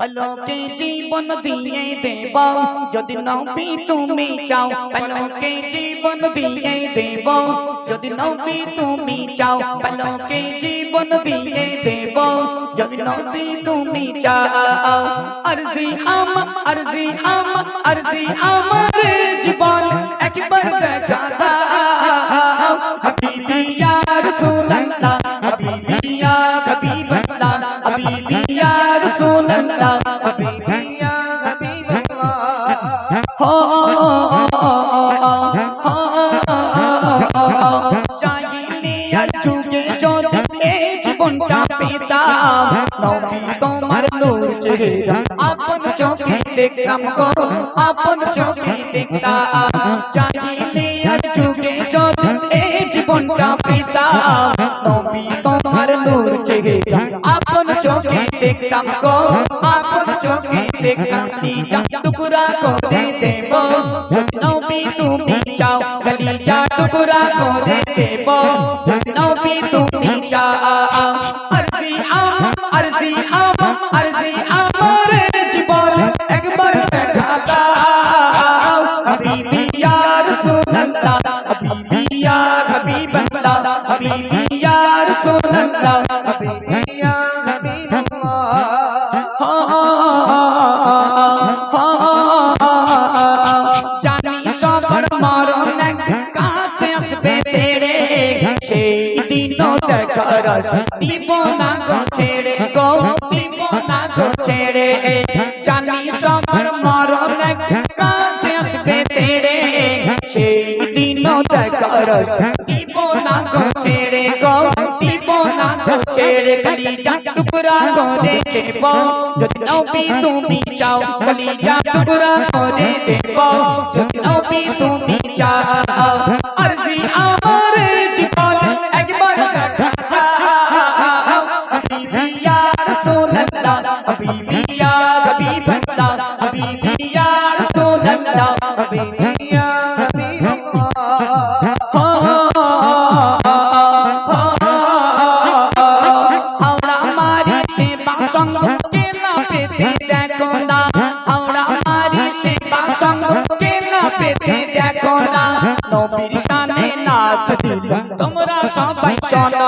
আলোকে জীবন দিয়ে দেব। যদি নবী তুমি চাও আলোকে জীবন দিয়ে দেব। যদি নবী তুমি চাও আলোকে জীবন দিয়ে দেব। যদি নবী তুমি চাও আরজি আম আরজি আম আরজি আমার জীবন একবার দেখা আপন চোখে দেখতাম গো, আপন চোখে দেখতাম। চাইলে আর যুগে যদি এই জীবনটা পেতাম। নবী তোমার নূর চেহারা আপন চোখে দেখতাম গো, আপন চোখে দেখতাম। টুকরা করে যদি নবী তুমি চাও কলিজা টুকরা করে দেব যদি নবী তুমি চাও আরজি আম আরজি আম আরজি আমার জীবন একবার দেখা দাও হাবিবি ইয়া রাসূলুল্লাহ হাবিবি ইয়া হাবিবাল্লাহ হাবিবি ইয়া রাসূলুল্লাহ দেখার আশা দিব না গো ছেড়ে গো দিব গো ছেড়ে। জানি সবার মরণ কাছে আসবে তেরে সেই দিনও দেখার আশা গো ছেড়ে গো দিব গো ছেড়ে। কলিজা টুকরা করে দেব, যদি নবী তুমি চাও, কলিজা টুকরা করে দেব, যদি নবী তুমি চাও। আরজি আমার হাবিবি ইয়া রাসূলুল্লাহ হাবিবি ইয়া হাবিবাল্লাহ হাবিবি ইয়া রাসূলুল্লাহ হাবিবি ইয়া হাওড়া মারি সেবা সঙ্গ কেলা পেতে দেখো না হাওড়া মারি সেবা সঙ্গ কেলা পেতে দেখো না নবীর শানে নাচ দিল তোমরা সবাই শোনো না তোমরা সবাই শোনো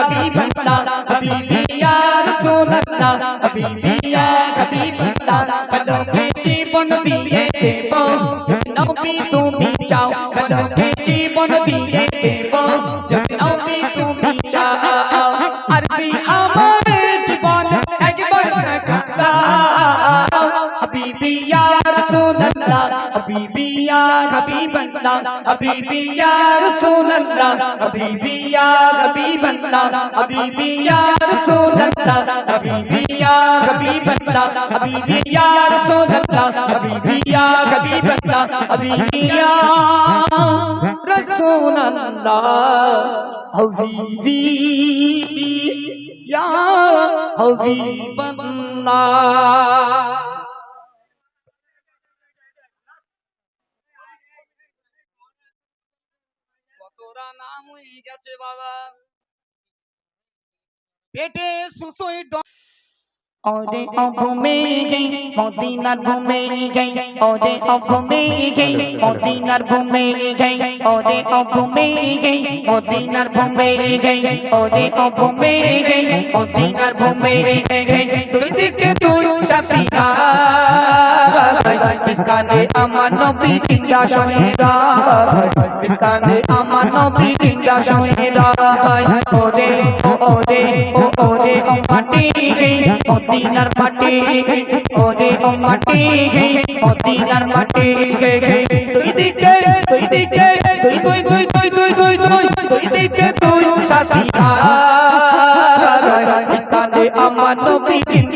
ইয়া হাবিবাল্লাহ হাবিবি ইয়া রাসূলুল্লাহ হাবিবি ইয়া হাবিবাল্লাহ বলোকে জীবন দিয়ে দেব। নবী তুমি চাও বলোকে জীবন দিয়ে দেব। যদি নবী তুমি চাও, আরজি আমার ইয়া রাসূলুল্লাহ হাবিবি ইয়া হাবিবাল্লাহ, হাবিবি ইয়া রাসূলুল্লাহ, হাবিবি ইয়া হাবিবাল্লাহ, হাবিবি ইয়া রাসূলুল্লাহ, হাবিবি ইয়া হাবিবাল্লাহ, হাবিবি ইয়া রাসূলুল্লাহ, হাবিবি ইয়া হাবিবাল্লাহ, হাবিবি ইয়া রাসূলুল্লাহ, হাবিবি ইয়া হাবিবাল্লাহ। কতরা গেছে বাবা পেটে সুসই ओरे अब में गई मदीनार घूमे गई ओरे अब में गई मदीनार घूमे गई ओरे अब में गई मदीनार घूमे गई ओरे अब में गई मदीनार घूमे गई তুই দিকে তুই সাথী ইসকানে আমার নবী কিংবা শহীদা ইসকানে আমার নবী কিংবা শহীদা ওরে ওরে ওরে, ও মাটি মদিনার মাটি ওরে, ও মাটি মদিনার মাটি তুই দিকে তুই দিকে তুই দুই দুই দুই দুই দুই দুই দুই দিকে দুই সাথী আমার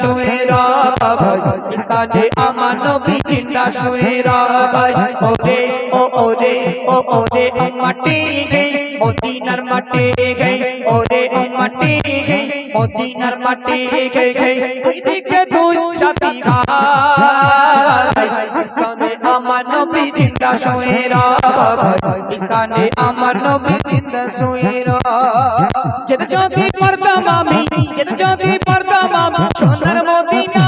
শুয়ে রাখায় স্থানে আমার নবী জিন্দা শুয়ে রাখায় ওরে, ও ওরে ও ওরে মাটি গে। মদিনার মাটি গে। ওরে মাটি গে। মদিনার মাটি গে। গে দুই দিকে দুই সাথী ভাই আমার নবী জিন্দা শুয়ে রাখায় আমার নবী জিন্দা শুইরা। যেতে যদি পারতাম আমি যেতে যদি পারতাম আমি সোনার মদিনা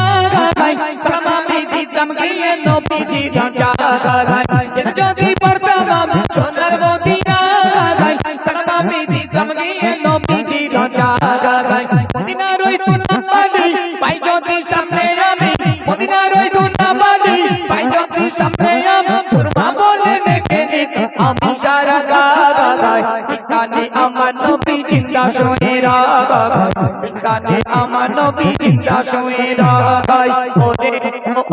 গাই সালাম আমি দিতাম গিয়ে নবীজি জাগাই যেতে যদি পারতাম আমি সোনার মদিনা গাই সালাম আমি দিতাম গিয়ে নবীজি জাগাই মদিনা রই আমি সারা গাগাই স্থানে আমার নবী জিন্দা শুয়ে রাগাই স্থানে আমার নবী জিন্দা শুয়ে রাগাই ওরে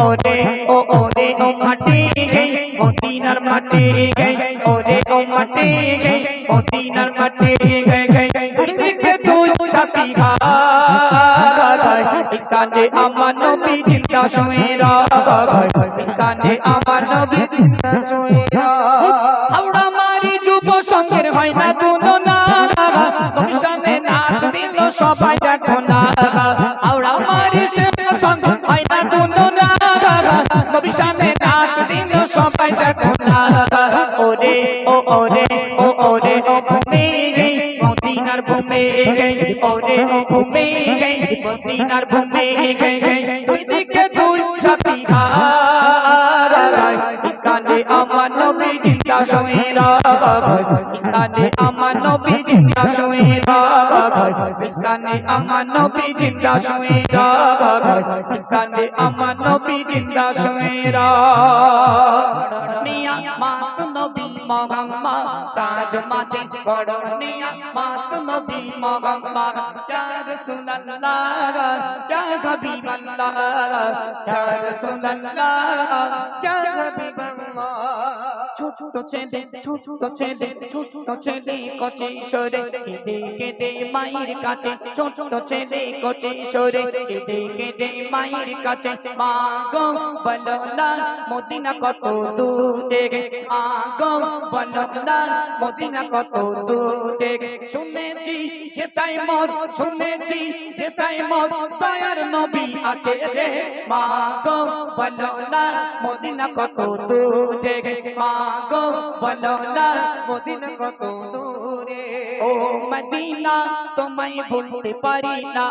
ওরে, ও ওরে, ও মাটি গে, মদিনার মাটি গে, ওরে, ও মাটি গে, মদিনার মাটি গে গে দুই দিকে দুই সাথী স্থানে আমার নবী জিন্দা শুয়ে রাগাই স্থানে আমার নবী জিন্দা হাওড়া ও ওরে ও ওরে ভূমি গই মদিনার ভূমি গই, ওরে ভূমি গই মদিনার ভূমি গই। দুই দিকে দুই সাথী ভাই স্থানে আমার নবী জিন্দা আমার নবী আমার নবী আমার নবী মাত নবী মগম্মা তার মাঝে মাত নবী মগম্মা ইয়া রাসূলুল্লাহ ইয়া হাবিবাল্লাহ হাবিবাল্লাহ। ছোট ছেলে ছোট ছেলে ছোট ছেলে কচি সরে কেঁদে কেঁদে মায়ের কাছে ছোট ছেলে কচি সরে কেঁদে কেঁদে মায়ের কত দূরে কত শুনেছি যেতাই মোর শুনেছি যেতাই মোর দয়ার নবী আছে রে মা গো বলো না মদিনা কত দূরে মা গো বলো না মদিনা কত দূরে। ও মদিনা, তোমায় ভুলতে পারি না।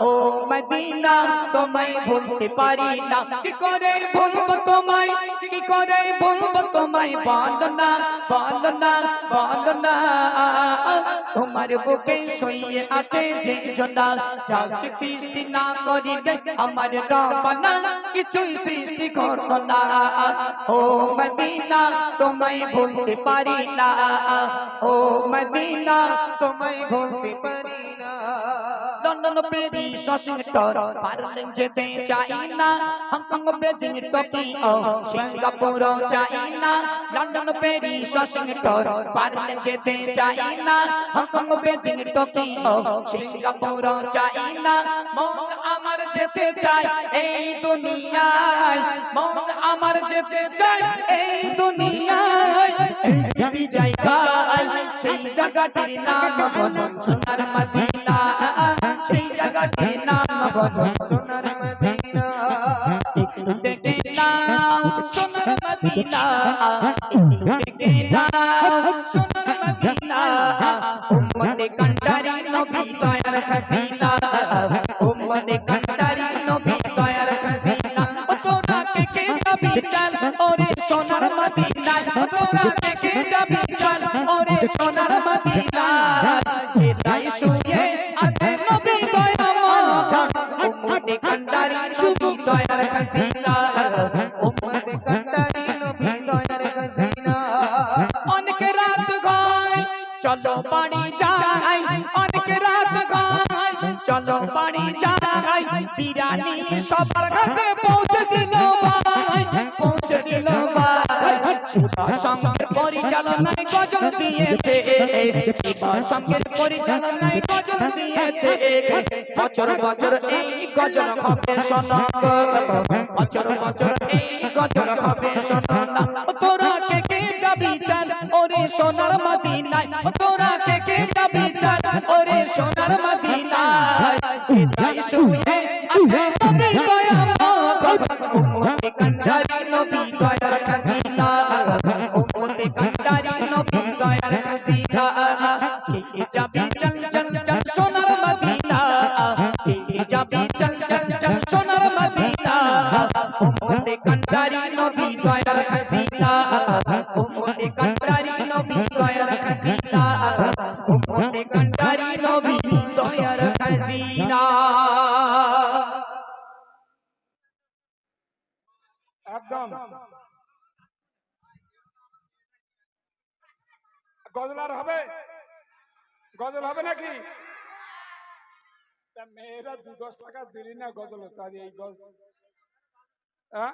ও মদিনা, তোমায় ভুলতে পারি না। কি করে ভুলবো তোমায়? কি করে ভুলবো তোমায়? বলো না বলো না বলো না। তোমার বুকে শুয়ে আছে যে জোনা যাকে সৃষ্টি না করিলে আমার রবনা কিছুই সৃষ্টি করত না। ও মদিনা, তোমায় ভুলতে পারি না। ও মদিনা, তোমায় ভুলতে পারি লন্ডন প্যারিস ওয়াশিংটন পারলেন যেতে চাই না, হংকং বেজিং টোকিও সিঙ্গাপুর চাই না, লন্ডন প্যারিস ওয়াশিংটন পারলেন যেতে চাই না, হংকং বেজিং টোকিও সিঙ্গাপুর চাই না। মন আমার যেতে চাই এই দুনিয়ায়, মন আমার যেতে চাই এই দুনিয়ায়। এই জায়গায়, সেই জায়গাটির নাম সোনার সোনার মদিনা। দেখে নাও সোনার মদিনা দেখে নাও সোনার মদিনা উম্মতে কান্ডারি নবী দয়ার খাসিনা উম্মতে কান্ডারি নবী দয়ার খাসিনা যাবি চল? ওরে সোনার মদিনায়। তোরা দেখে যাবি চল? ওরে সোনার মদিনায়। চলো বাড়ি যাই, অনেক রাত গায়। চলো বাড়ি যাই বিরানি সবার ঘরে পৌঁছে দিল ভাই, পৌঁছে দিল ভাই। সঙ্গের পরিচালনায় গজল দিয়েছে। সঙ্গের পরিচালনায় গজল দিয়েছে। বছর বছর এই গজল হবে শোনা বছর বছর এই গজল হবে শোনা সোনার মদিনায় তোরা কে কে যাবে চাল ওরে সোনার মদিনায় চিতাই শুয়ে একদম গজল আর হবে? গজল হবে নাকি? মেয়েরা দু দশ টাকা দিলি না গজল তার এই গজল হ্যাঁ